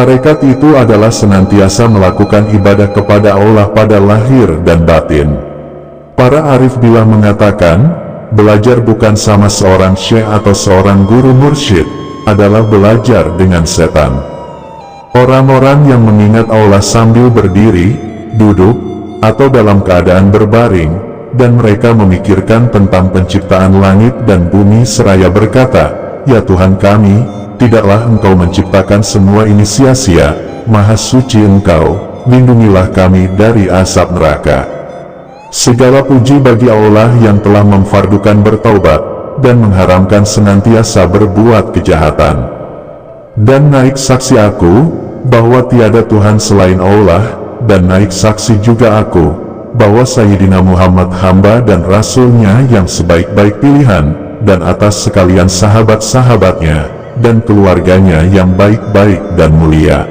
Tarekat itu adalah senantiasa melakukan ibadah kepada Allah pada lahir dan batin. Para arif bila mengatakan, belajar bukan sama seorang syekh atau seorang guru mursyid, adalah belajar dengan setan. Orang-orang yang mengingat Allah sambil berdiri, duduk, atau dalam keadaan berbaring, dan mereka memikirkan tentang penciptaan langit dan bumi seraya berkata, Ya Tuhan kami, tidaklah Engkau menciptakan semua ini sia-sia, Maha Suci Engkau, lindungilah kami dari asap neraka. Segala puji bagi Allah yang telah memfardukan bertaubat, dan mengharamkan senantiasa berbuat kejahatan. Dan naik saksi aku, bahwa tiada Tuhan selain Allah, dan naik saksi juga aku, bahwa Sayyidina Muhammad hamba dan Rasulnya yang sebaik-baik pilihan, dan atas sekalian sahabat-sahabatnya, dan keluarganya yang baik-baik dan mulia.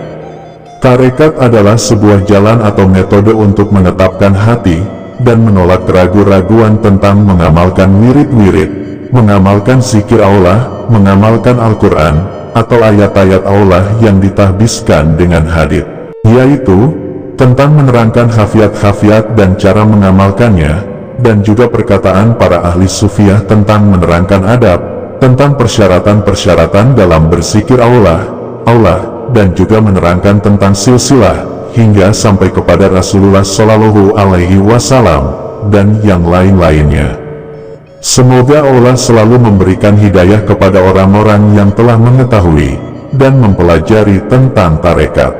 Tarekat adalah sebuah jalan atau metode untuk menetapkan hati, dan menolak keraguan-raguan tentang mengamalkan wirid-wirid, mengamalkan zikir Allah, mengamalkan Al-Quran, atau ayat-ayat Allah yang ditahbiskan dengan hadith, yaitu, tentang menerangkan khafiat-khafiat dan cara mengamalkannya, dan juga perkataan para ahli sufiah tentang menerangkan adab, tentang persyaratan-persyaratan dalam berzikir Allah, Allah, dan juga menerangkan tentang silsilah, hingga sampai kepada Rasulullah Shallallahu Alaihi Wasallam, dan yang lain-lainnya. Semoga Allah selalu memberikan hidayah kepada orang-orang yang telah mengetahui, dan mempelajari tentang tarekat.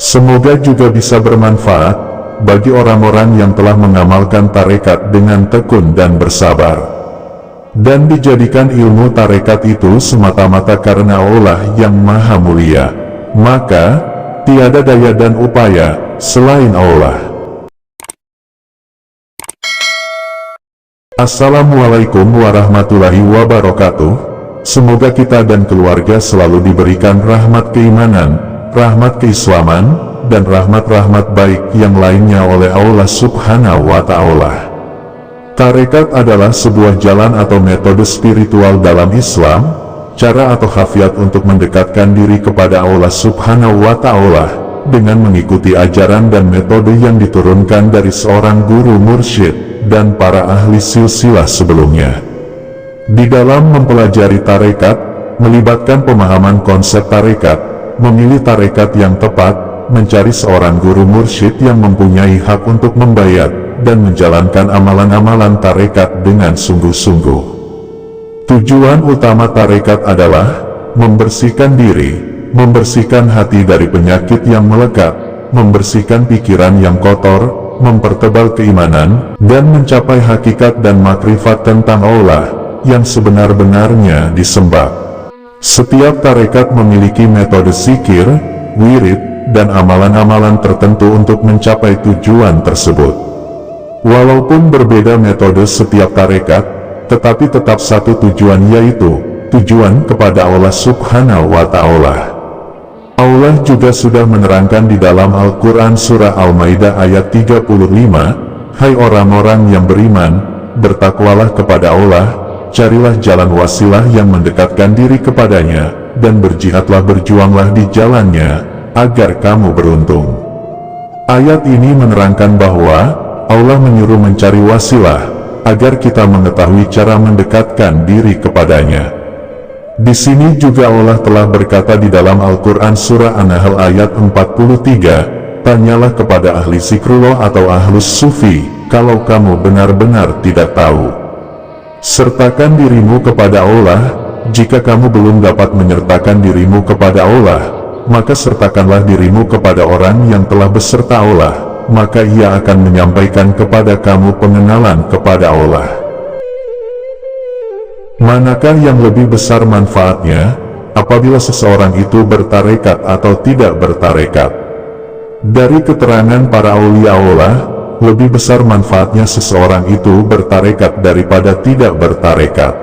Semoga juga bisa bermanfaat, bagi orang-orang yang telah mengamalkan tarekat dengan tekun dan bersabar dan dijadikan ilmu tarekat itu semata-mata karena Allah yang maha mulia, maka, tiada daya dan upaya, selain Allah. Assalamualaikum warahmatullahi wabarakatuh, semoga kita dan keluarga selalu diberikan rahmat keimanan, rahmat keislaman, dan rahmat-rahmat baik yang lainnya oleh Allah subhanahu wa ta'ala. Tarekat adalah sebuah jalan atau metode spiritual dalam Islam, cara atau khafiat untuk mendekatkan diri kepada Allah subhanahu wa ta'ala, dengan mengikuti ajaran dan metode yang diturunkan dari seorang guru mursyid, dan para ahli silsilah sebelumnya. Di dalam mempelajari tarekat, melibatkan pemahaman konsep tarekat, memilih tarekat yang tepat, mencari seorang guru mursyid yang mempunyai hak untuk membayar, dan menjalankan amalan-amalan tarekat dengan sungguh-sungguh. Tujuan utama tarekat adalah membersihkan diri, membersihkan hati dari penyakit yang melekat, membersihkan pikiran yang kotor, mempertebal keimanan, dan mencapai hakikat dan makrifat tentang Allah yang sebenar-benarnya disembah. Setiap tarekat memiliki metode sikir, wirid, dan amalan-amalan tertentu untuk mencapai tujuan tersebut. Walaupun berbeda metode setiap tarekat, tetapi tetap satu tujuan yaitu, tujuan kepada Allah subhanahu wa ta'ala. Allah juga sudah menerangkan di dalam Al-Quran Surah Al-Maidah ayat 35, Hai orang-orang yang beriman, bertakwalah kepada Allah, carilah jalan wasilah yang mendekatkan diri kepadanya, dan berjihadlah berjuanglah di jalannya, agar kamu beruntung. Ayat ini menerangkan bahwa, Allah menyuruh mencari wasilah, agar kita mengetahui cara mendekatkan diri kepadanya. Di sini juga Allah telah berkata di dalam Al-Quran Surah An-Nahl ayat 43, Tanyalah kepada ahli sikrullah atau ahlus sufi, kalau kamu benar-benar tidak tahu. Sertakan dirimu kepada Allah, jika kamu belum dapat menyertakan dirimu kepada Allah, maka sertakanlah dirimu kepada orang yang telah beserta Allah maka ia akan menyampaikan kepada kamu pengenalan kepada Allah. Manakah yang lebih besar manfaatnya, apabila seseorang itu bertarekat atau tidak bertarekat? Dari keterangan para aulia Allah, lebih besar manfaatnya seseorang itu bertarekat daripada tidak bertarekat.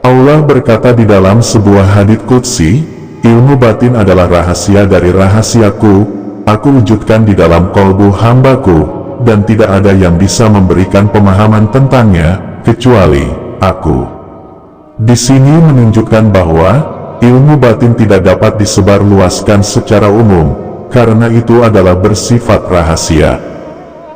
Allah berkata di dalam sebuah hadits Qudsi, ilmu batin adalah rahasia dari rahasiaku, aku wujudkan di dalam kolbu hambaku, dan tidak ada yang bisa memberikan pemahaman tentangnya, kecuali aku. Di sini menunjukkan bahwa, ilmu batin tidak dapat disebarluaskan secara umum, karena itu adalah bersifat rahasia.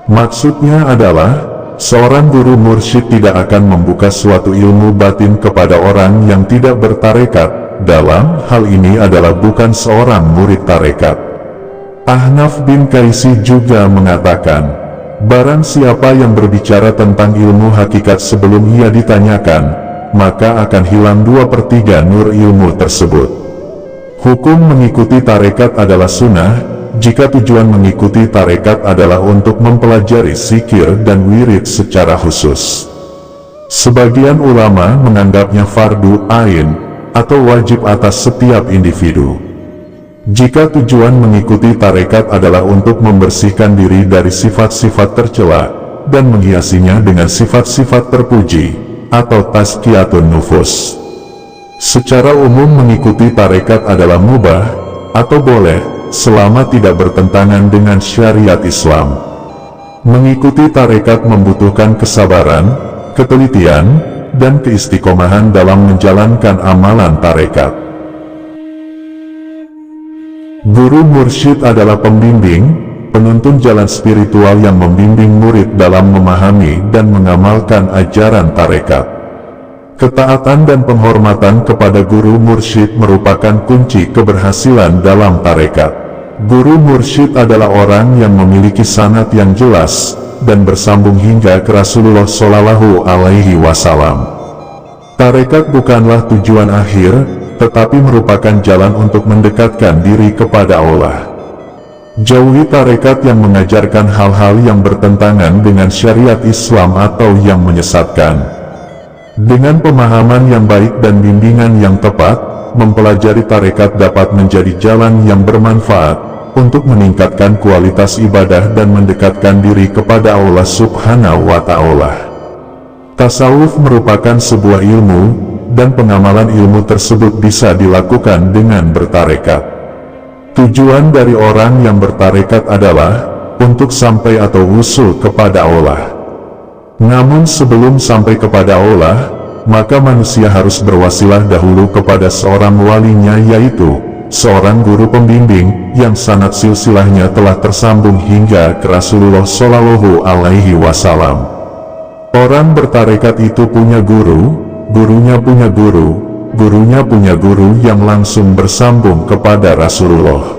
Maksudnya adalah, seorang guru mursyid tidak akan membuka suatu ilmu batin kepada orang yang tidak bertarekat, dalam hal ini adalah bukan seorang murid tarekat. Ahnaf bin Kaisi juga mengatakan, barang siapa yang berbicara tentang ilmu hakikat sebelum ia ditanyakan, maka akan hilang dua per tiga nur ilmu tersebut. Hukum mengikuti tarekat adalah sunnah, jika tujuan mengikuti tarekat adalah untuk mempelajari sikir dan wirid secara khusus. Sebagian ulama menganggapnya fardu ain atau wajib atas setiap individu. Jika tujuan mengikuti tarekat adalah untuk membersihkan diri dari sifat-sifat tercela dan menghiasinya dengan sifat-sifat terpuji atau tazkiyatun nufus. Secara umum mengikuti tarekat adalah mubah atau boleh selama tidak bertentangan dengan syariat Islam. Mengikuti tarekat membutuhkan kesabaran, ketelitian, dan keistiqomahan dalam menjalankan amalan tarekat. Guru mursyid adalah pembimbing, penuntun jalan spiritual yang membimbing murid dalam memahami dan mengamalkan ajaran tarekat. Ketaatan dan penghormatan kepada guru mursyid merupakan kunci keberhasilan dalam tarekat. Guru mursyid adalah orang yang memiliki sanat yang jelas, dan bersambung hingga ke Rasulullah Shallallahu Alaihi Wasallam. Tarekat bukanlah tujuan akhir, tetapi merupakan jalan untuk mendekatkan diri kepada Allah. Jauhi tarekat yang mengajarkan hal-hal yang bertentangan dengan syariat Islam atau yang menyesatkan. Dengan pemahaman yang baik dan bimbingan yang tepat, mempelajari tarekat dapat menjadi jalan yang bermanfaat, untuk meningkatkan kualitas ibadah dan mendekatkan diri kepada Allah subhanahu wa ta'ala. Tasawuf merupakan sebuah ilmu, dan pengamalan ilmu tersebut bisa dilakukan dengan bertarekat. Tujuan dari orang yang bertarekat adalah, untuk sampai atau usul kepada Allah. Namun sebelum sampai kepada Allah, maka manusia harus berwasilah dahulu kepada seorang walinya yaitu, seorang guru pembimbing, yang sanat silsilahnya telah tersambung hingga ke Rasulullah Shallallahu Alaihi Wasallam. Orang bertarekat itu punya guru, gurunya punya guru, gurunya punya guru yang langsung bersambung kepada Rasulullah.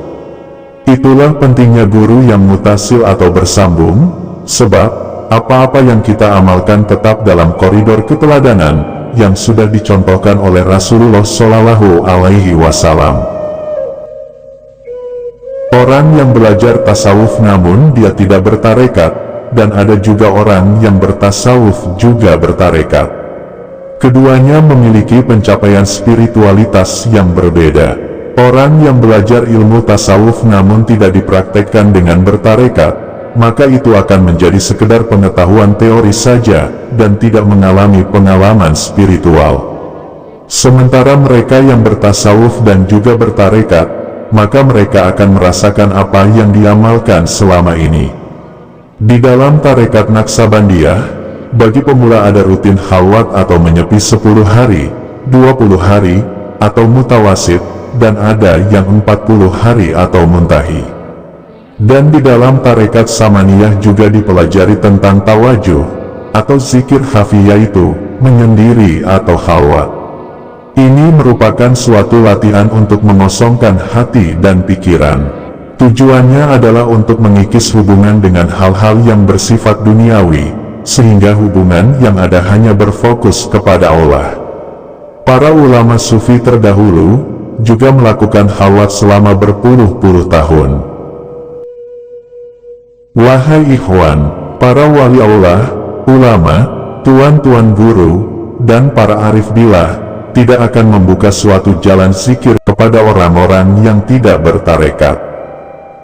Itulah pentingnya guru yang mutasil atau bersambung, sebab, apa-apa yang kita amalkan tetap dalam koridor keteladanan, yang sudah dicontohkan oleh Rasulullah Shallallahu Alaihi Wasallam. Orang yang belajar tasawuf namun dia tidak bertarekat, dan ada juga orang yang bertasawuf juga bertarekat. Keduanya memiliki pencapaian spiritualitas yang berbeda. Orang yang belajar ilmu tasawuf namun tidak dipraktekkan dengan bertarekat, maka itu akan menjadi sekedar pengetahuan teori saja, dan tidak mengalami pengalaman spiritual. Sementara mereka yang bertasawuf dan juga bertarekat, maka mereka akan merasakan apa yang diamalkan selama ini. Di dalam tarekat Naksabandiyah, bagi pemula ada rutin halwat atau menyepi 10 hari, 20 hari, atau mutawasid, dan ada yang 40 hari atau muntahi. Dan di dalam tarekat Samaniyah juga dipelajari tentang tawajuh, atau zikir khafiyah itu, menyendiri atau khalwat. Ini merupakan suatu latihan untuk mengosongkan hati dan pikiran. Tujuannya adalah untuk mengikis hubungan dengan hal-hal yang bersifat duniawi, sehingga hubungan yang ada hanya berfokus kepada Allah. Para ulama sufi terdahulu, juga melakukan khalwat selama berpuluh-puluh tahun. Wahai ikhwan, para wali Allah, ulama, tuan-tuan guru, dan para arif billah, tidak akan membuka suatu jalan sikir kepada orang-orang yang tidak bertarekat.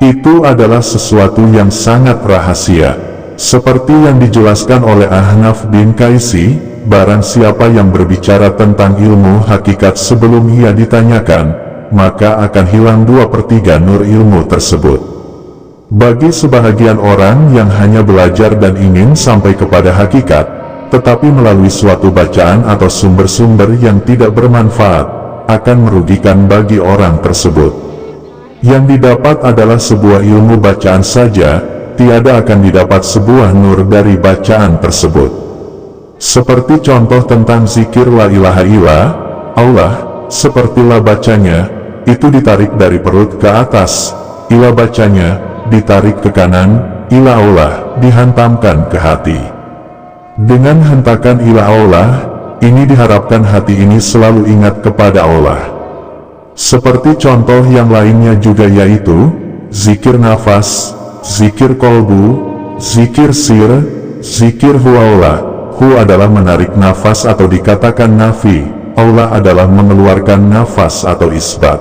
Itu adalah sesuatu yang sangat rahasia. Seperti yang dijelaskan oleh Ahnaf bin Kaisi, barang siapa yang berbicara tentang ilmu hakikat sebelum ia ditanyakan, maka akan hilang dua per tiga nur ilmu tersebut. Bagi sebahagian orang yang hanya belajar dan ingin sampai kepada hakikat, tetapi melalui suatu bacaan atau sumber-sumber yang tidak bermanfaat, akan merugikan bagi orang tersebut. Yang didapat adalah sebuah ilmu bacaan saja, tiada akan didapat sebuah nur dari bacaan tersebut. Seperti contoh tentang zikir la ilaha illallah, Allah, sepertilah bacanya, itu ditarik dari perut ke atas, ila bacanya, ditarik ke kanan, ila Allah, dihantamkan ke hati. Dengan hentakan ila Allah, ini diharapkan hati ini selalu ingat kepada Allah. Seperti contoh yang lainnya juga yaitu, zikir nafas, zikir kolbu, zikir sir, zikir huaula. Hu adalah menarik nafas atau dikatakan nafi, Allah adalah mengeluarkan nafas atau isbat.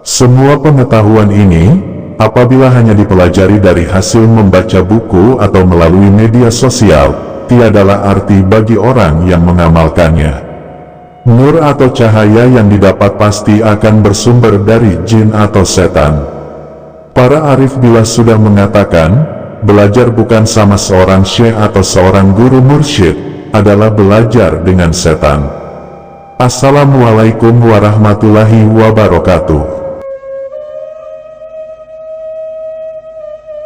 Semua pengetahuan ini, apabila hanya dipelajari dari hasil membaca buku atau melalui media sosial, tiadalah arti bagi orang yang mengamalkannya. Nur atau cahaya yang didapat pasti akan bersumber dari jin atau setan. Para arif bila sudah mengatakan, belajar bukan sama seorang syekh atau seorang guru mursyid, adalah belajar dengan setan. Assalamualaikum warahmatullahi wabarakatuh.